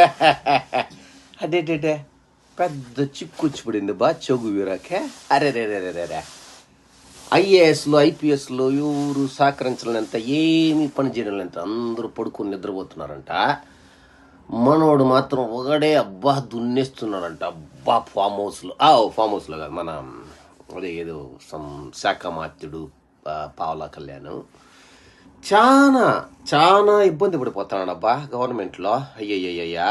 అదేటేటే పెద్ద చిక్కు పడింది బా చెగు వీరాకే అరే రే రే రే రే రే. ఐఏఎస్లో ఎవరు సహకరించలేనంత ఏమీ పని చేయలేనంత అందరూ పడుకొని నిద్రపోతున్నారంట. మనోడు మాత్రం ఒకడే అబ్బా దున్నేస్తున్నాడంట. అబ్బా ఫామ్ హౌస్లో. ఆ ఫామ్ హౌస్లో కాదు మన అదే ఏదో సమ్ శాఖ మాత్యుడు పావలా కళ్యాణం. చాలా చాలా ఇబ్బంది పడిపోతున్నాడు అబ్బా గవర్నమెంట్లో. అయ్యయ్యయ్యా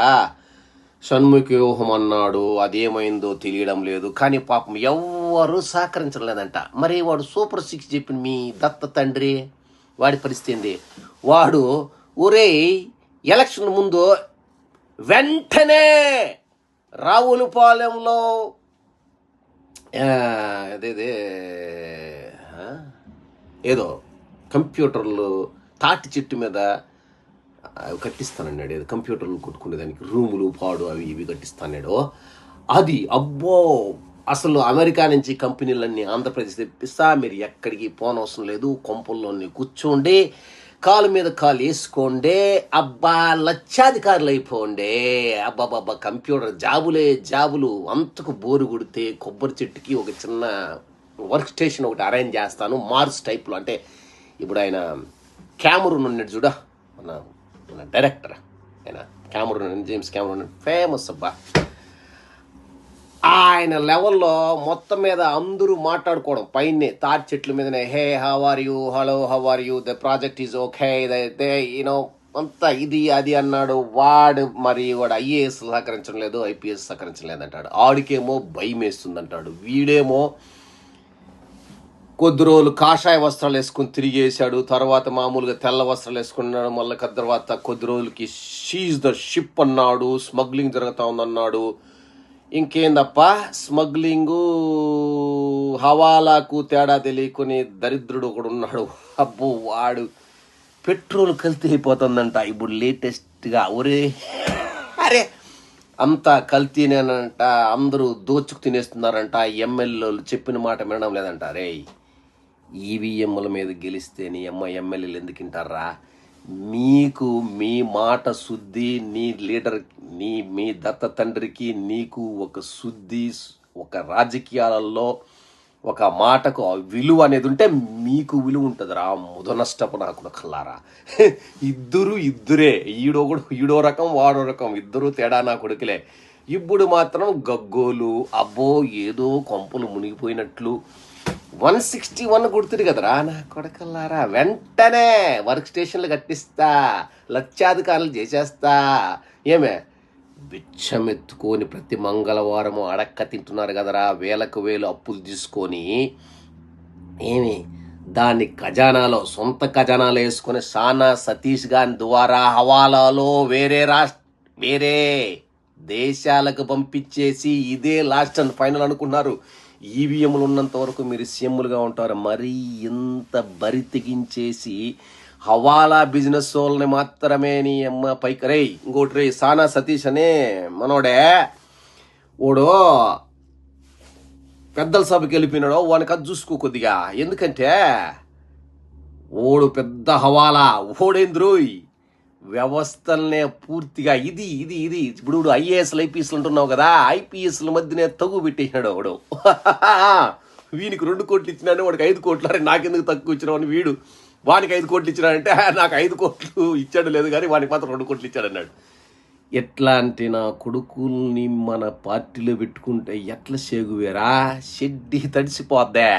షణ్ముఖి వ్యూహం అన్నాడు అదేమైందో తెలియడం లేదు. కానీ పాపం ఎవ్వరూ సహకరించడం లేదంట. మరి వాడు సూపర్ సిక్స్ చెప్పిన మీ దత్త తండ్రి వాడి పరిస్థితి వాడు ఒరే ఎలక్షన్ ముందు వెంటనే రావులపాలెంలో అదేదే ఏదో కంప్యూటర్లు తాటి చెట్టు మీద అవి కట్టిస్తానన్నాడు. ఏదో కంప్యూటర్లు కొట్టుకునేదానికి రూములు పాడు అవి ఇవి కట్టిస్తాన్నాడు అది అబ్బో! అసలు అమెరికా నుంచి కంపెనీలన్నీ ఆంధ్రప్రదేశ్ తెప్పిస్తా మీరు ఎక్కడికి పోనవసరం లేదు కొంపల్లోని కూర్చోండి కాలు మీద కాలు వేసుకోండి అబ్బా లక్షాధికారులు అయిపోండి. అబ్బాబాబా కంప్యూటర్ జాబులే జాబులు అంతకు బోరు కొడితే కొబ్బరి చెట్టుకి ఒక చిన్న వర్క్ స్టేషన్ ఒకటి అరేంజ్ చేస్తాను మార్స్ టైప్లో. అంటే ఇప్పుడు ఆయన క్యామరూన్ ఉన్నాడు చూడ. మన మన డైరెక్టర్ ఆయన క్యామరూన్ జేమ్స్ క్యామరూన్ ఫేమస్ అబ్బా. ఆయన లెవెల్లో మొత్తం మీద అందరూ మాట్లాడుకోవడం. పైనే తాటి చెట్ల మీదనే hey how are you hello how are you the project is okay they you know అంతా ఇది అది అన్నాడు. వాడు మరి వాడు ఐఏఎస్ సహకరించడం లేదు ఐపీఎస్ సహకరించడం లేదంటాడు. ఆడికేమో భయం వేస్తుంది అంటాడు వీడేమో కొద్ది రోజులు కాషాయ వస్త్రాలు వేసుకుని తిరిగేశాడు తర్వాత మామూలుగా తెల్ల వస్త్రాలు వేసుకున్నాడు. మళ్ళీ తర్వాత కొద్ది రోజులకి షీజ్ ద షిప్ అన్నాడు. స్మగ్లింగ్ జరుగుతా ఉందన్నాడు. ఇంకేందప్ప? స్మగ్లింగు హవాలాకు తేడా తెలియకుని దరిద్రుడు ఒకడు ఉన్నాడు. అబ్బో వాడు పెట్రోల్ కల్తీ అయిపోతుందంట. ఇప్పుడు లేటెస్ట్గా ఒరే అరే అంతా కల్తీనేనంట. అందరూ దోచుకు తినేస్తున్నారంట. ఎమ్మెల్యేలు చెప్పిన మాట వినడం లేదంట. రే ఈవీఎంల మీద గెలిస్తే నీ అమ్మ ఎమ్మెల్యేలు ఎందుకింటారా? మీకు మీ మాట శుద్ధి నీ లీడర్ నీ మీ దత్త తండ్రికి నీకు ఒక శుద్ధి ఒక రాజకీయాలలో ఒక మాటకు ఆ విలువ అనేది ఉంటే మీకు విలువ ఉంటుంది రా ముదనష్టపు నాకు కల్లారా ఇద్దరు ఇద్దరే. ఈడో కూడా ఈడో రకం వాడో రకం. ఇద్దరు తేడా నా కొడుకులే. ఇప్పుడు మాత్రం గగ్గోలు అబ్బో ఏదో కొంపలు మునిగిపోయినట్లు వన్ సిక్స్టీ వన్ కొడుతుంది కదరా నా కొడకల్లారా. వెంటనే వర్క్ స్టేషన్లు కట్టిస్తా లక్షాధికారులు చేసేస్తా. ఏమే? బిచ్చమెత్తుకొని ప్రతి మంగళవారము అడక్క తింటున్నారు కదరా వేలకు వేలు అప్పులు తీసుకొని ఏమి? దాన్ని ఖజానాలో సొంత ఖజానాలో వేసుకొని సానా సతీష్ గారి ద్వారా హవాలాలో వేరే రాష్ట్ర వేరే దేశాలకు పంపించేసి ఇదే లాస్ట్ అండ్ ఫైనల్ అనుకున్నారు ఈవీఎంలు ఉన్నంత వరకు మీరు సీఎంలుగా ఉంటారు. మరీ ఇంత బరి తెగించేసి హవాలా బిజినెస్ వాళ్ళని మాత్రమే నీ అమ్మ పైకి రే ఇంకోటి రే సానా సతీష్ అనే మనోడే ఓడో పెద్దల సభకి వెళ్ళిపోయినాడో వానికి అది చూసుకో కొద్దిగా. ఎందుకంటే ఓడు పెద్ద హవాలా. ఓడేంద్రోయ్ వ్యవస్థలనే పూర్తిగా ఇది ఇది ఇది. ఇప్పుడు ఐఏఎస్లు ఐపీఎస్లు అంటున్నావు కదా ఐపీఎస్ల మధ్యనే తగు పెట్టేసినాడు ఒకడు వీనికి రెండు కోట్లు ఇచ్చినాడు వాడికి ఐదు కోట్లు. అరే నాకెందుకు తక్కువ ఇచ్చినావు అని వీడు. వానికి ఐదు కోట్లు ఇచ్చినాడంటే నాకు ఐదు కోట్లు ఇచ్చాడు లేదు కానీ వానికి మాత్రం రెండు కోట్లు ఇచ్చాడు అన్నాడు. ఎట్లాంటి నా కొడుకుల్ని మన పార్టీలో పెట్టుకుంటే ఎట్లా సేగువేరా షెడ్డి తడిసిపోద్దే.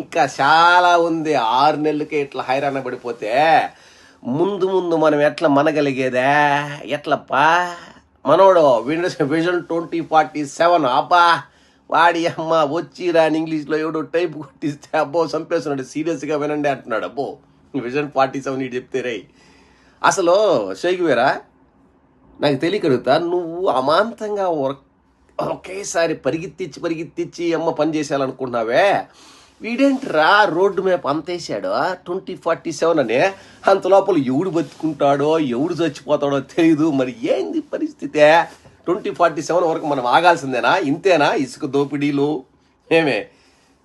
ఇంకా చాలా ఉంది. ఆరు నెలలకే ఇట్లా హైరాణ పడిపోతే ముందు ముందు మనం ఎట్లా మనగలిగేదే? ఎట్లప్పా? మనోడు Windows Vision twenty forty seven. అబ్బా వాడి అమ్మ వచ్చి రాని ఇంగ్లీష్లో ఎవడో టైప్ కొట్టిస్తే అబ్బో చంపేస్తున్నాడు. సీరియస్గా వినండి అంటున్నాడు. అబ్బో విజన్ ఫార్టీ సెవెన్ ఇటు చెప్తే రై అసలు షేగువేరా నాకు తెలియకడుగుతా నువ్వు అమాంతంగా ఒకేసారి పరిగెత్తిచ్చి పరిగెత్తిచ్చి అమ్మ పని చేసేయాలనుకుంటున్నావే వీడేంట్రా రోడ్డు మీద అంతేసాడు ట్వంటీ ఫార్టీ సెవెన్ అని? అంత లోపల ఎవడు బతుకుంటాడో ఎవడు చచ్చిపోతాడో తెలియదు మరి ఏంది పరిస్థితి? ట్వంటీ ఫార్టీ సెవెన్ వరకు మనం ఆగాల్సిందేనా? ఇంతేనా? ఇసుక దోపిడీలు ఏమే?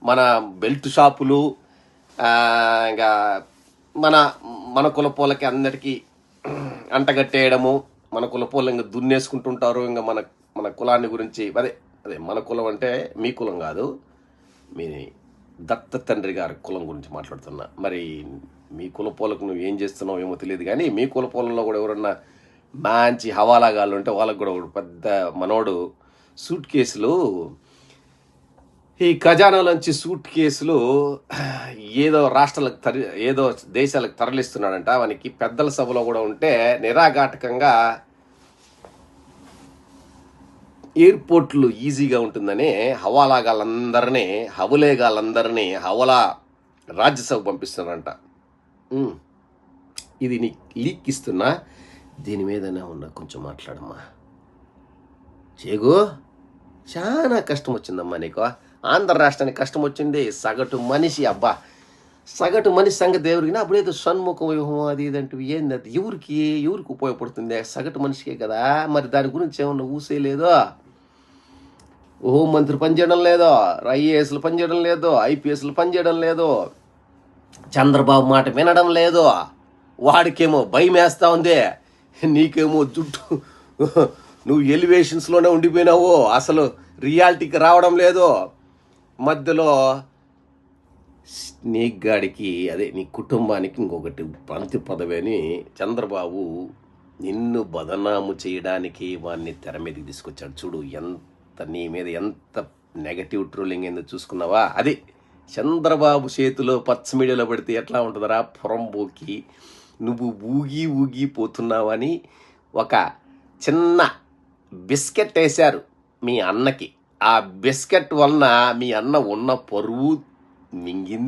మన బెల్ట్ షాపులు ఇంకా మన మన కులపోలకి అందరికీ అంటగట్టేయడము మన కులపోలు ఇంకా దున్నేసుకుంటుంటారు ఇంకా మన మన కులాన్ని గురించి. అదే అదే మన కులం అంటే మీ కులం కాదు మీ దత్త తండ్రి గారి కులం గురించి మాట్లాడుతున్నా. మరి మీ కులపోలకు నువ్వు ఏం చేస్తున్నావు ఏమో తెలియదు కానీ మీ కులపోలంలో కూడా ఎవరన్నా మంచి హవాలాగాళ్ళు ఉంటే వాళ్ళకు కూడా ఒక పెద్ద మనోడు సూట్ కేసులు ఈ ఖజానాలోంచి సూట్ కేసులు ఏదో రాష్ట్రాలకు తరి ఏదో దేశాలకు తరలిస్తున్నాడంట. వానికి పెద్దల సభలో కూడా ఉంటే నిరాఘాటకంగా ఎయిర్పోర్ట్లు ఈజీగా ఉంటుందనే హవాలాగాళ్ళందరినీ హవలేగాళ్ళందరినీ హవలా రాజ్యసభ పంపిస్తున్నారంట. ఇది నీ లీక్ ఇస్తున్నా దీని మీదనే ఉన్నా కొంచెం మాట్లాడమ్మా. చేగు చాలా కష్టం వచ్చిందమ్మా నీకు. ఆంధ్ర రాష్ట్రానికి కష్టం వచ్చింది సగటు మనిషి అబ్బా. సగటు మనిషి సంగతి దేవుడికి అప్పుడేదో సన్ముఖ వ్యూహం అది ఇదంటే ఏంది అది? ఎవరికి ఎవరికి ఉపయోగపడుతుంది? సగటు మనిషికే కదా? మరి దాని గురించి ఏమన్నా ఊసే లేదో హోం మంత్రి పనిచేయడం లేదో ఐఏఎస్లు పనిచేయడం లేదు ఐపీఎస్లు పనిచేయడం లేదు. చంద్రబాబు మాట వినడం లేదు. వాడికేమో భయం వేస్తా ఉంది. నీకేమో జుట్టు నువ్వు ఎలివేషన్స్లోనే ఉండిపోయినావు. అసలు రియాలిటీకి రావడం లేదు. మధ్యలో నీ గాడికి అదే నీ కుటుంబానికి ఇంకొకటి పంతి పదవి అని చంద్రబాబు నిన్ను బదనాము చేయడానికి వాడిని తెర మీదకి తీసుకొచ్చాడు. చూడు ఎంత నీ మీద ఎంత నెగటివ్ ట్రోలింగ్ ఏందో చూసుకున్నావా? అది చంద్రబాబు చేతిలో పచ్చ మీడియాలో పడితే ఎట్లా ఉంటుందరా? పొరంబోకి నువ్వు ఊగి ఊగి పోతున్నావని ఒక చిన్న బిస్కెట్ వేశారు మీ అన్నకి. ఆ బిస్కెట్ వలన మీ అన్న ఉన్న పరువు మింగింది.